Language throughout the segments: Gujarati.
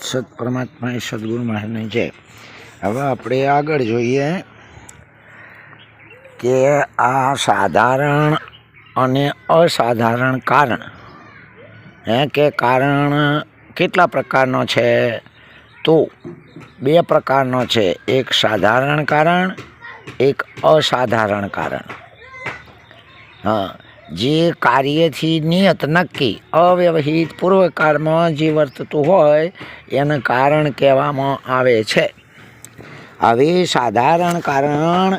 સત પરમાત્મા એ સદગુરુ મહારાજની જય. હવે આપણે આગળ જોઈએ કે આ સાધારણ અને અસાધારણ કારણ. હે, કે કારણ કેટલા પ્રકારનો છે? તો બે પ્રકારનો છે. એક સાધારણ કારણ, એક અસાધારણ કારણ. હા જે કાર્યથી નિયત નક્કી, અવ્યવહિત પૂર્વકાળમાં જે વર્તતું હોય, એને કારણ કહેવામાં આવે છે. હવે સાધારણ કારણ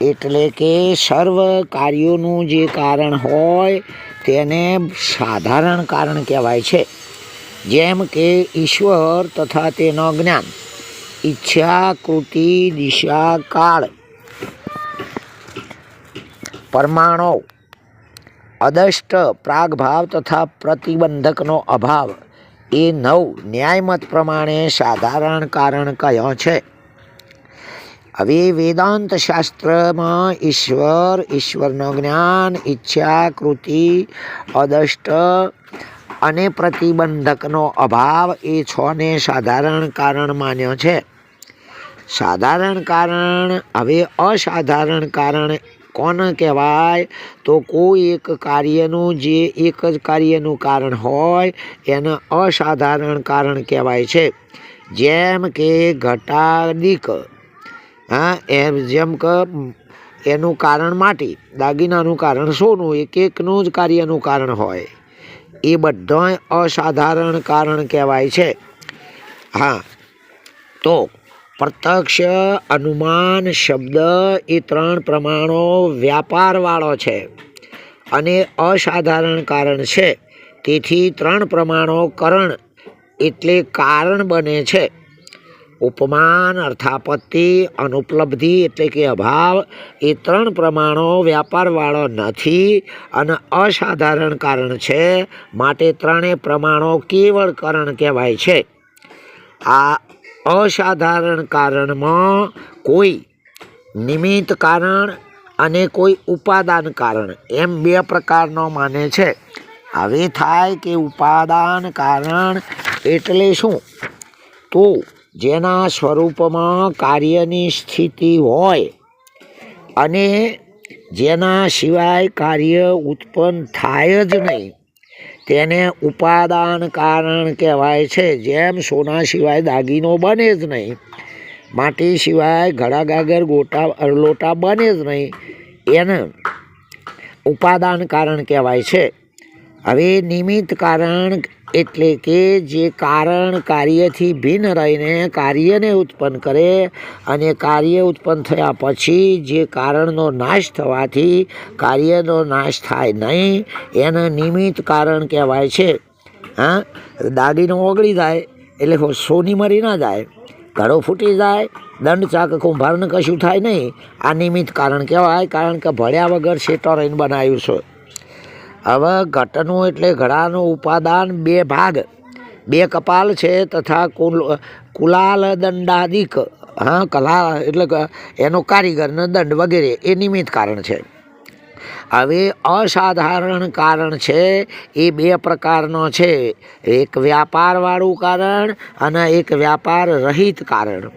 એટલે કે સર્વ કાર્યોનું જે કારણ હોય, તેને સાધારણ કારણ કહેવાય છે. જેમ કે ઈશ્વર તથા તેનો જ્ઞાન ઈચ્છા કૃતિ દિશા, કાળ પરમાણુ અદષ્ટ પ્રાગભાવ તથા પ્રતિબંધકનો અભાવ. એ નવ ન્યાયમત પ્રમાણે સાધારણ કારણ કયો છે? હવે વેદાંત શાસ્ત્રમાં ઈશ્વર, ઈશ્વરનો જ્ઞાન ઈચ્છા કૃતિ અદષ્ટ અને પ્રતિબંધકનો અભાવ એ છને સાધારણ કારણ માન્યો છે. સાધારણ કારણ, હવે અસાધારણ કારણ કોને કહેવાય? તો કોઈ એક કાર્યનું જે એક જ કાર્યનું કારણ હોય, એને અસાધારણ કારણ કહેવાય છે. જેમ કે ઘટાદિક હા, એમ જેમ કે એનું કારણ માટી, દાગીનાનું કારણ સોનું, એક એકનું જ કાર્યનું કારણ હોય. એ બધા અસાધારણ કારણ કહેવાય છે. હા, તો પ્રત્યક્ષ અનુમાન શબ્દ એ ત્રણ પ્રમાણો વ્યાપારવાળો છે અને અસાધારણ કારણ છે. તેથી ત્રણ પ્રમાણો કરણ એટલે કારણ બને છે. ઉપમાન, અર્થાપત્તિ, અનુપલબ્ધિ એટલે કે અભાવ એ ત્રણ પ્રમાણો વ્યાપારવાળો નથી અને અસાધારણ કારણ છે માટે ત્રણેય પ્રમાણો કેવળ કરણ કહેવાય છે. આ અસાધારણ કારણમાં કોઈ નિમિત્ત કારણ અને કોઈ ઉપાદાન કારણ એમ બે પ્રકારનો માને છે. હવે થાય કે ઉપાદાન કારણ એટલે શું? તો જેના સ્વરૂપમાં કાર્યની સ્થિતિ હોય અને જેના સિવાય કાર્ય ઉત્પન્ન થાય જ નહીં તેને ઉપાદાન કારણ કહેવાય છે. જેમ સોના સિવાય દાગીનો બને જ નહીં, માટી સિવાય ઘડા ગાગર ગોટા લોટા બને જ નહીં, એને ઉપાદાન કારણ કહેવાય છે. હવે નિમિત્ત કારણ એટલે કે જે કારણ કાર્યથી ભિન્ન રહીને કાર્યને ઉત્પન્ન કરે અને કાર્ય ઉત્પન્ન થયા પછી જે કારણનો નાશ થવાથી કાર્યનો નાશ થાય નહીં, એને નિમિત્ત કારણ કહેવાય છે. હા? દાડીનો ઓગળી જાય એટલે સોની મરી ના જાય, ઘડો ફૂટી જાય, દંડ ચાક કુંભારને કશું થાય નહીં. આ નિમિત્ત કારણ કહેવાય, કારણ કે ભળ્યા વગર શેટો રહીને બનાવ્યું છે. હવે ઘટનું એટલે ઘડાનું ઉપાદાન બે ભાગ. બે કપાલ છે તથા કુલ કુલાલ દંડાદિક હા, કલા એટલે એનો કારીગરનો દંડ વગેરે એ નિમિત્ત કારણ છે. હવે અસાધારણ કારણ છે એ બે પ્રકારનો છે. એક વ્યાપારવાળું કારણ અને એક વ્યાપાર રહિત કારણ.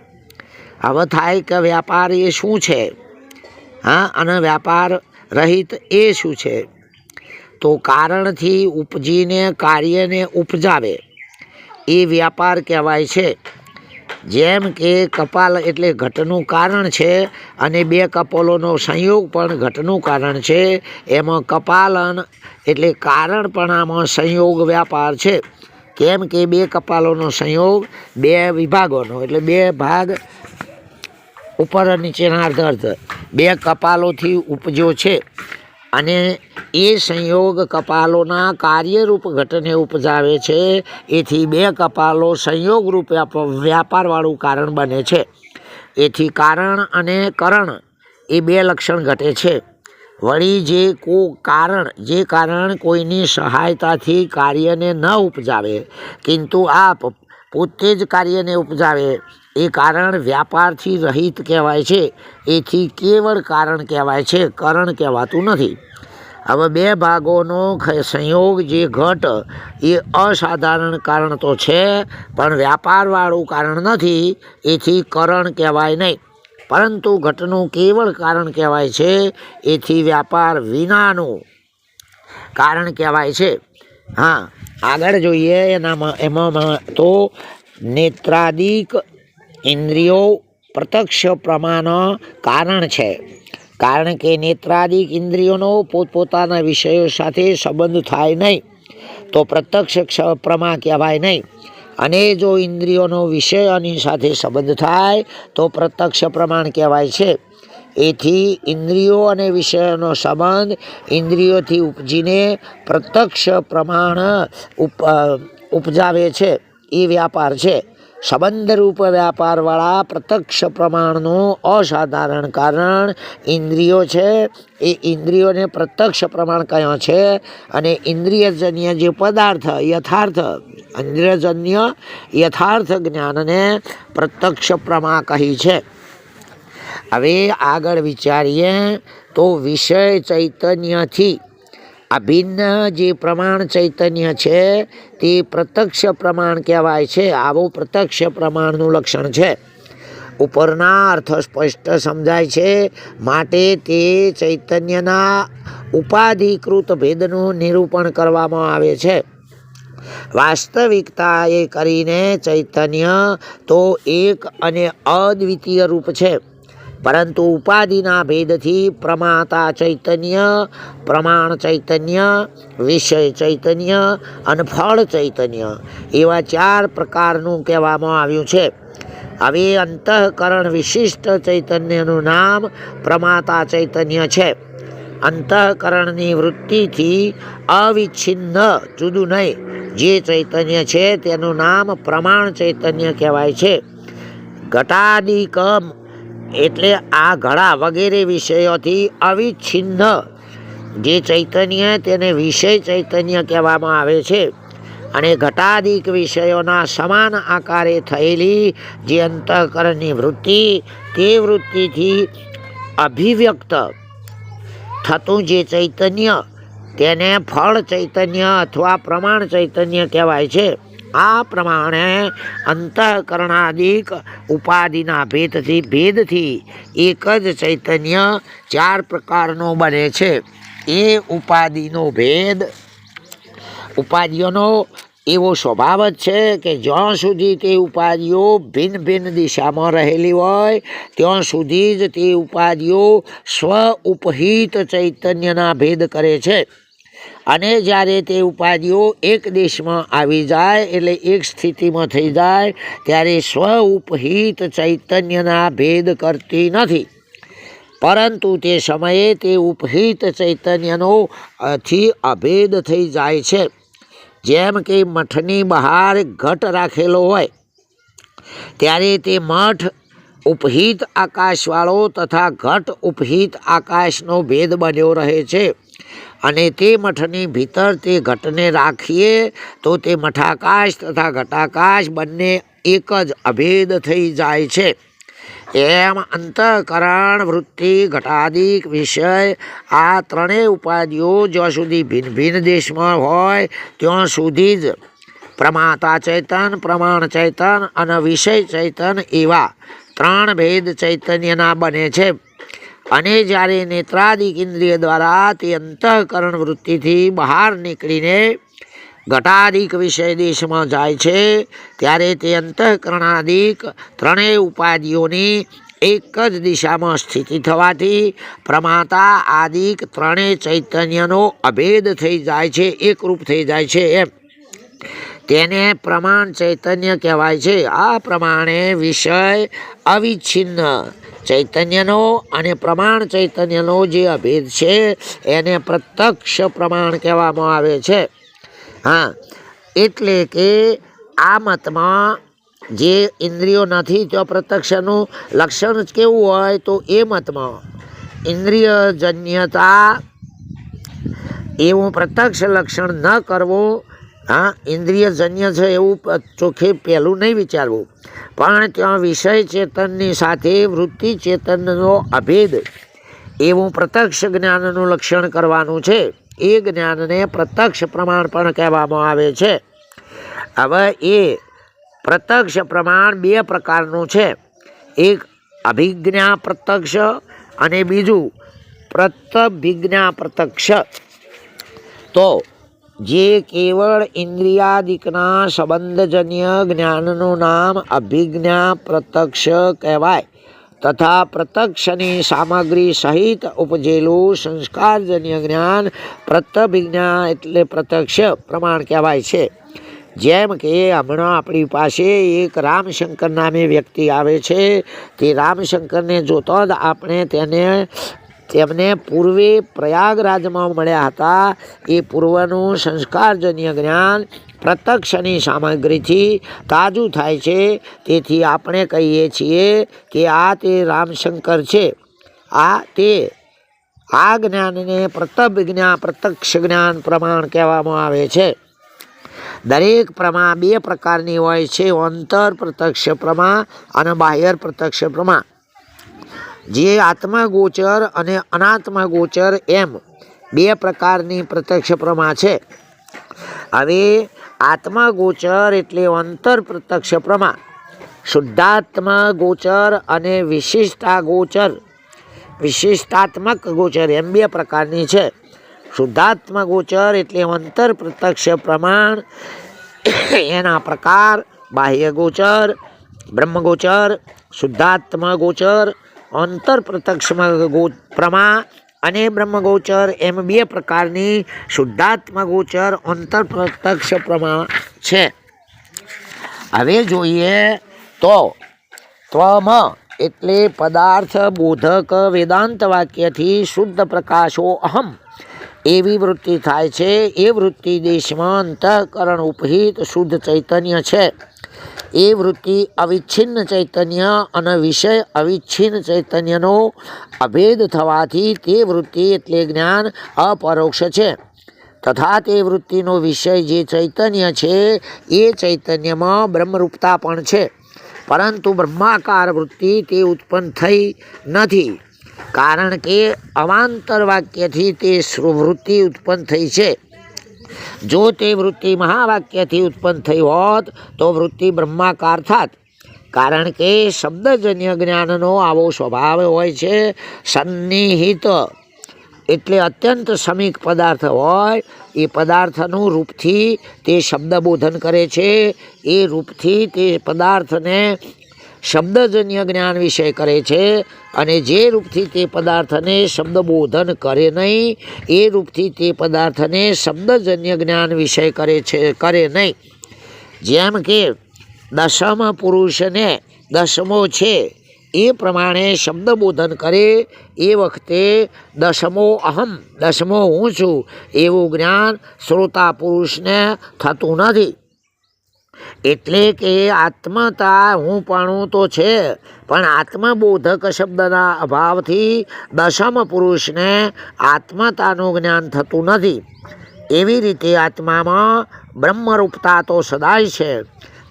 હવે થાય કે વ્યાપાર એ શું છે? હા, અને વ્યાપાર રહિત એ શું છે? તો કારણથી ઉપજીને કાર્યને ઉપજાવે. એ વ્યાપાર કહેવાય છે. જેમ કે કપાલ એટલે ઘટનું કારણ છે અને બે કપાલોનો સંયોગ પણ ઘટનું કારણ છે. એમાં કપાલન એટલે કારણ પણ આમાં સંયોગ વ્યાપાર છે. કેમ કે બે કપાલોનો સંયોગ બે વિભાગોનો એટલે બે ભાગ ઉપર નીચેના અર્ધ અર્ધ. બે કપાલોથી ઉપજ્યો છે. અને એ સંયોગ કપાલોના કાર્યરૂપ ઘટને ઉપજાવે છે. એથી બે કપાલો સંયોગ રૂપે વ્યાપારવાળું કારણ બને છે. એથી કારણ અને કરણ એ બે લક્ષણ ઘટે છે. વળી જે કો કારણ, જે કારણ કોઈની સહાયતાથી કાર્યને ન ઉપજાવે, કિંતુ આપ પોતે જ કાર્યને ઉપજાવે એ કારણ વ્યાપારથી રહિત કહેવાય છે. એથી કેવળ કારણ કહેવાય છે, કરણ કહેવાતું નથી. હવે બે ભાગોનો સંયોગ જે ઘટ, એ અસાધારણ કારણ તો છે, પણ વ્યાપારવાળું કારણ નથી, એથી કરણ કહેવાય નહીં. પરંતુ ઘટનું કેવળ કારણ કહેવાય છે, એથી વ્યાપાર વિનાનું કારણ કહેવાય છે. હા, આગળ જોઈએ, એનામાં, એમાં તો નેત્રાદિક ઇન્દ્રિયો પ્રત્યક્ષ પ્રમાણ કારણ છે. કારણ કે નેત્રાદિક ઇન્દ્રિયોનો પોતપોતાના વિષયો સાથે સંબંધ થાય નહીં, તો પ્રત્યક્ષ ક્ષ- પ્રમા કહેવાય નહીં. અને જો ઇન્દ્રિયોનો વિષયોની સાથે સંબંધ થાય, તો પ્રત્યક્ષ પ્રમાણ કહેવાય છે. એથી ઇન્દ્રિયો અને વિષયોનો સંબંધ ઇન્દ્રિયોથી ઉપજીને પ્રત્યક્ષ પ્રમાણ ઉપ ઉપજાવે છે. એ વ્યાપાર છે. સંબંધરૂપ વ્યાપારવાળા પ્રત્યક્ષ પ્રમાણનું અસાધારણ કારણ ઇન્દ્રિયો છે. એ ઇન્દ્રિયોને પ્રત્યક્ષ પ્રમાણ કયો છે? અને ઇન્દ્રિયજન્ય જે પદાર્થ, યથાર્થ, ઇન્દ્રિયજન્ય યથાર્થ જ્ઞાનને પ્રત્યક્ષ પ્રમા કહી છે. હવે આગળ વિચારીએ તો વિષય ચૈતન્યથી અભિન્ન જે પ્રમાણ ચૈતન્ય છે, તે પ્રત્યક્ષ પ્રમાણ કહેવાય છે, આવું પ્રત્યક્ષ પ્રમાણનું લક્ષણ છે. ઉપરના અર્થ સ્પષ્ટ સમજાય છે, માટે તે ચૈતન્યના ઉપાધિકૃત ભેદનું નિરૂપણ કરવામાં આવે છે. વાસ્તવિકતા એ કરીને ચૈતન્ય તો એક અને અદ્વિતીય રૂપ છે. પરંતુ ઉપાધિના ભેદથી પ્રમાતા ચૈતન્ય, પ્રમાણ ચૈતન્ય, વિષય ચૈતન્ય અને ફળ ચૈતન્ય એવા ચાર પ્રકારનું કહેવામાં આવ્યું છે. હવે અંતઃકરણ વિશિષ્ટ ચૈતન્યનું નામ પ્રમાતા ચૈતન્ય છે. અંતઃકરણની વૃત્તિથી અવિચ્છિન્ન, જુદું નહીં. જે ચૈતન્ય છે તેનું નામ પ્રમાણ ચૈતન્ય કહેવાય છે. ઘટાદિક એટલે આ ઘડા વગેરે વિષયોથી અવિચ્છિન્ન, જે ચૈતન્ય તેને વિષય ચૈતન્ય કહેવામાં આવે છે. અને ઘટાદિક વિષયોના સમાન આકારે થયેલી જે અંતઃકરણની વૃત્તિ, તે વૃત્તિથી અભિવ્યક્ત થતું જે ચૈતન્ય, તેને ફળ ચૈતન્ય અથવા પ્રમાણ ચૈતન્ય કહેવાય છે. આ પ્રમાણે અંતઃકરણાદિક ઉપાધિના ભેદથી ભેદથી એક જ ચૈતન્ય ચાર પ્રકારનો બને છે. એ ઉપાધિનો ભેદ, ઉપાધિઓનો એવો સ્વભાવ જ છે કે જ્યાં સુધી તે ઉપાધિઓ ભિન્ન ભિન્ન દિશામાં રહેલી હોય, ત્યાં સુધી જ તે ઉપાધિઓ સ્વ ઉપહિત ચૈતન્યના ભેદ કરે છે. અને જ્યારે તે ઉપાધિઓ એક દેશમાં આવી જાય એટલે એક સ્થિતિમાં થઈ જાય, ત્યારે સ્વ ઉપહિત ચૈતન્યના ભેદ કરતી નથી. પરંતુ તે સમયે તે ઉપહિત ચૈતન્યનો થી અભેદ થઈ જાય છે. જેમ કે મઠની બહાર ઘટ રાખેલો હોય, ત્યારે તે મઠ ઉપહિત આકાશવાળો તથા ઘટ ઉપહિત આકાશનો ભેદ બન્યો રહે છે. અને તે મઠની ભીતર તે ઘટને રાખીએ, તો તે મઠાકાશ તથા ઘટાકાશ બંને એક જ અભેદ થઈ જાય છે. એમ અંતઃકરણ વૃત્તિ ઘટાદિક વિષય આ ત્રણેય ઉપાધિઓ જ્યાં સુધી ભિન્ન ભિન્ન દેશમાં હોય, ત્યાં સુધી જ. પ્રમાતા ચૈતન, પ્રમાણ ચૈતન અને વિષય ચૈતન એવા ત્રણ ભેદ ચૈતન્યના બને છે. અને જ્યારે નેત્રાદિક ઇન્દ્રિય દ્વારા તે અંતઃકરણ વૃત્તિથી બહાર નીકળીને ઘટાદિક વિષય દેશમાં જાય છે, ત્યારે તે અંતઃકરણાદિક ત્રણેય ઉપાધિઓની એક જ દિશામાં સ્થિતિ થવાથી પ્રમાતા આદિક ત્રણેય ચૈતન્યનો અભેદ થઈ જાય છે, એકરૂપ થઈ જાય છે એમ. તેને પ્રમાણ ચૈતન્ય કહેવાય છે. આ પ્રમાણે વિષય અવિચ્છિન્ન ચૈતન્યનો અને પ્રમાણ ચૈતન્યનો જે અભેદ છે, એને પ્રત્યક્ષ પ્રમાણ કહેવામાં આવે છે. હા, એટલે કે આ મતમાં જે ઇન્દ્રિયો નથી તો પ્રત્યક્ષનું, લક્ષણ જ કેવું હોય તો એ મતમાં ઇન્દ્રિયજન્યતા એવું પ્રત્યક્ષ લક્ષણ ન કરવું હા, ઇન્દ્રિયજન્ય છે એવું ચોખ્ખે પહેલું નહીં વિચારવું. પણ ત્યાં વિષય ચેતનની સાથે વૃત્તિ ચેતનનો અભેદ. એવું પ્રત્યક્ષ જ્ઞાનનું લક્ષણ કરવાનું છે. એ જ્ઞાનને પ્રત્યક્ષ પ્રમાણ પણ કહેવામાં આવે છે. હવે એ પ્રત્યક્ષ પ્રમાણ બે પ્રકારનું છે. એક અભિજ્ઞા પ્રત્યક્ષ અને બીજું પ્રત્યભિજ્ઞા પ્રત્યક્ષ. તો જે કેવળ ઇન્દ્રિયાદિકના સંબંધજન્ય જ્ઞાનનું નામ અભિજ્ઞા પ્રત્યક્ષ કહેવાય. તથા પ્રત્યક્ષની સામગ્રી સહિત ઉપજેલું સંસ્કારજન્ય જ્ઞાન પ્રત્યભિજ્ઞા એટલે પ્રત્યક્ષ પ્રમાણ કહેવાય છે. જેમ કે હમણાં આપણી પાસે એક રામશંકર નામે વ્યક્તિ આવે છે. તે રામશંકરને જોતો જ આપણે તેને તેમને પૂર્વે પ્રયાગરાજમાં મળ્યા હતા. એ પૂર્વનું સંસ્કારજન્ય જ્ઞાન પ્રત્યક્ષની સામગ્રીથી તાજું થાય છે. તેથી આપણે કહીએ છીએ કે આ તે રામશંકર છે. આ તે આ જ્ઞાનને પ્રતબ જ્ઞાન પ્રત્યક્ષ જ્ઞાન પ્રમાણ કહેવામાં આવે છે. દરેક પ્રમા બે પ્રકારની હોય છે. અંતર પ્રત્યક્ષ પ્રમા અને બાહ્ય પ્રત્યક્ષ પ્રમા. જે આત્મા ગોચર અને અનાત્મા ગોચર એમ બે પ્રકારની પ્રત્યક્ષ પ્રમા છે. હવે આત્મા ગોચર એટલે અંતર પ્રત્યક્ષ પ્રમા. શુદ્ધાત્મા ગોચર અને વિશિષ્ટા ગોચર વિશિષ્ટાત્મક ગોચર એમ બે પ્રકારની છે. શુદ્ધાત્મા ગોચર એટલે અંતર પ્રત્યક્ષ પ્રમાણ. એના પ્રકાર બાહ્ય ગોચર બ્રહ્મગોચર શુદ્ધાત્મા ગોચર અંતર પ્રત્યક્ષમાં પ્રમા અને બ્રહ્મગોચર એમ બે પ્રકારની શુદ્ધાત્મા ગોચર અંતર પ્રત્યક્ષ પ્રમા છે. હવે જોઈએ તો ત્વમ એટલે પદાર્થ બોધક વેદાંત વાક્યથી શુદ્ધ પ્રકાશો અહમ. એવી વૃત્તિ થાય છે, એ વૃત્તિ દેશમાં અંતઃકરણ ઉપહિત શુદ્ધ ચૈતન્ય છે. એ વૃત્તિ અવિચ્છિન્ન ચૈતન્ય અને વિષય અવિચ્છિન્ન ચૈતન્યનો અભેદ થવાથી તે વૃત્તિ એટલે જ્ઞાન અપરોક્ષ છે. તથા તે વૃત્તિનો વિષય જે ચૈતન્ય છે, એ ચૈતન્યમાં બ્રહ્મરૂપતા પણ છે. પરંતુ બ્રહ્માકાર વૃત્તિ તે ઉત્પન્ન થઈ નથી. કારણ કે અવાંતર વાક્યથી તે વૃત્તિ ઉત્પન્ન થઈ છે. જો તે વૃત્તિ મહાવાક્યથી ઉત્પન્ન થઈ હોત, તો વૃત્તિ બ્રહ્માકાર થાત. કારણ કે શબ્દજન્ય જ્ઞાનનો આવો સ્વભાવ હોય છે, સન્નિહિત. એટલે અત્યંત સમીક પદાર્થ હોય, એ પદાર્થનું રૂપથી તે શબ્દબોધન કરે છે. એ રૂપથી તે પદાર્થને શબ્દજન્ય જ્ઞાન વિષય કરે છે અને જે રૂપથી તે પદાર્થને શબ્દબોધન કરે નહીં, એ રૂપથી તે પદાર્થને શબ્દજન્ય જ્ઞાન વિષય કરે છે, કરે નહીં. જેમ કે દશમ પુરુષને દશમો છે, એ પ્રમાણે શબ્દ બોધન કરે, એ વખતે દશમો અહમ દશમો હું છું, એવું જ્ઞાન શ્રોતા પુરુષને થતું નથી. એટલે કે આત્મતા હું પણ તો છે, પણ આત્મબોધક શબ્દના અભાવથી દશમ પુરુષને આત્મતાનું જ્ઞાન થતું નથી. એવી રીતે આત્મામાં બ્રહ્મરૂપતા તો સદાય છે,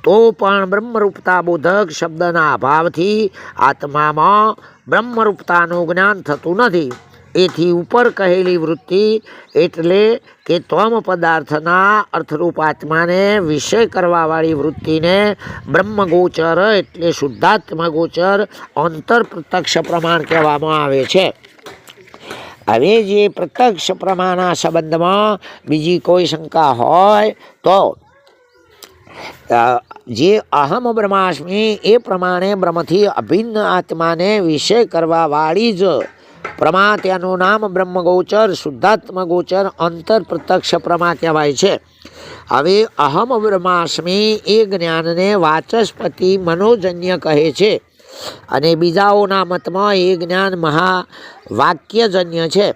તો પણ બ્રહ્મરૂપતા બોધક શબ્દના અભાવથી આત્મામાં બ્રહ્મરૂપતાનું જ્ઞાન થતું નથી. એથી ઉપર કહેલી વૃત્તિ એટલે કે ત્વમ પદાર્થના અર્થરૂપ આત્માને વિષય કરવાવાળી વૃત્તિને બ્રહ્મગોચર એટલે શુદ્ધાત્મગોચર અંતર પ્રત્યક્ષ પ્રમાણ કહેવામાં આવે છે. હવે જે પ્રત્યક્ષ પ્રમાણના સંબંધમાં બીજી કોઈ શંકા હોય તો જે અહમ બ્રહ્માસ્મિ એ પ્રમાણે બ્રહ્મથી અભિન્ન આત્માને વિષય કરવાવાળી જ પ્રમા ત્યાંનું નામ બ્રહ્મગોચર શુદ્ધાત્મ ગોચર અંતર પ્રત્યક્ષ પ્રમા કહેવાય છે. હવે અહમ બ્રહ્માસ્મિ એ જ્ઞાનને વાચસ્પતિ મનોજન્ય કહે છે. અને બીજાઓના મતમાં એ જ્ઞાન મહા વાક્યજન્ય છે.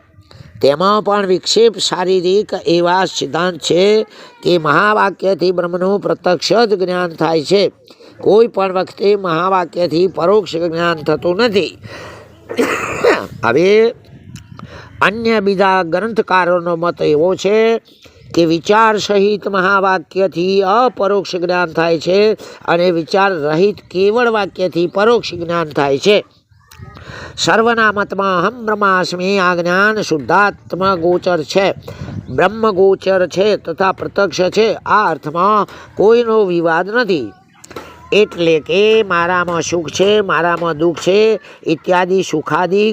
તેમાં પણ વિક્ષેપ શારીરિક એવા સિદ્ધાંત છે કે મહાવાક્યથી બ્રહ્મનું પ્રત્યક્ષ જ જ્ઞાન થાય છે. કોઈ પણ વખતે મહાવાક્યથી પરોક્ષ જ્ઞાન થતું નથી. હવે અન્ય બીજા ગ્રંથકારોનો મત એવો છે કે વિચાર સહિત મહાવાક્યથી અપરોક્ષ જ્ઞાન થાય છે અને વિચાર રહિત કેવળ વાક્યથી પરોક્ષ જ્ઞાન થાય છે. સર્વનામતમાં અહમ બ્રહ્માસ્મી આ જ્ઞાન શુદ્ધાત્મ ગોચર છે. બ્રહ્મ ગોચર છે તથા પ્રત્યક્ષ છે. આ અર્થમાં કોઈનો વિવાદ નથી. એટલે કે મારામાં સુખ છે, મારામાં દુઃખ છે, ઇત્યાદિ સુખાદિ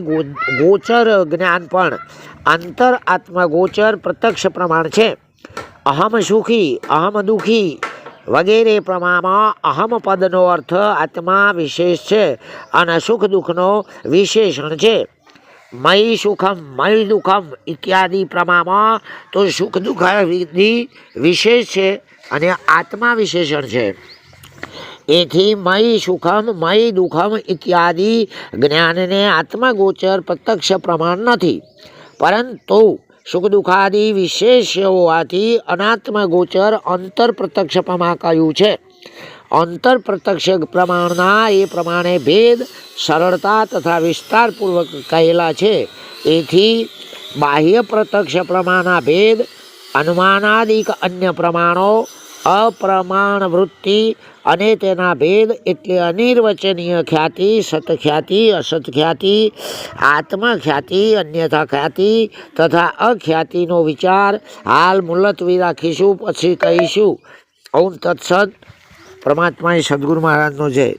ગોચર જ્ઞાન પણ. અંતર આત્મગોચર પ્રત્યક્ષ પ્રમાણ છે. અહમ સુખી, અહમ દુઃખી વગેરે પ્રમાણમાં અહમ પદનો અર્થ આત્મા વિશેષ છે અને સુખ દુઃખનો વિશેષણ છે. મય સુખમ, મય દુઃખમ ઇત્યાદિ પ્રમાણમાં તો સુખ દુઃખ વિધિ વિશેષ છે અને આત્મા વિશેષણ છે. એથી મય સુખમ મય દુઃખમ ઇત્યાદિ જ્ઞાનને આત્મગોચર પ્રત્યક્ષ પ્રમાણ નથી. પરંતુ સુખ દુઃખાદિ વિશેષ હોવાથી અનાત્મગોચર અંતર પ્રત્યક્ષ પ્રમાણ કહ્યું છે. અંતર પ્રત્યક્ષ પ્રમાણના એ પ્રમાણે ભેદ, સરળતા તથા વિસ્તારપૂર્વક કહેલા છે. એથી બાહ્ય પ્રત્યક્ષ પ્રમાણના ભેદ, અનુમાનાદિક અન્ય પ્રમાણો અપ્રમાણ વૃત્તિ અને તેના ભેદ એટલે અનિર્વચનીય ખ્યાતિ, સતખ્યાતિ, અસતખ્યાતિ, આત્મખ્યાતિ અન્યથા ખ્યાતિ તથા અખ્યાતિનો વિચાર. હાલ મુલતવી રાખીશું, પછી કહીશું. ઓમ તત્સદ પરમાત્માએ સદગુરુ મહારાજનો જય.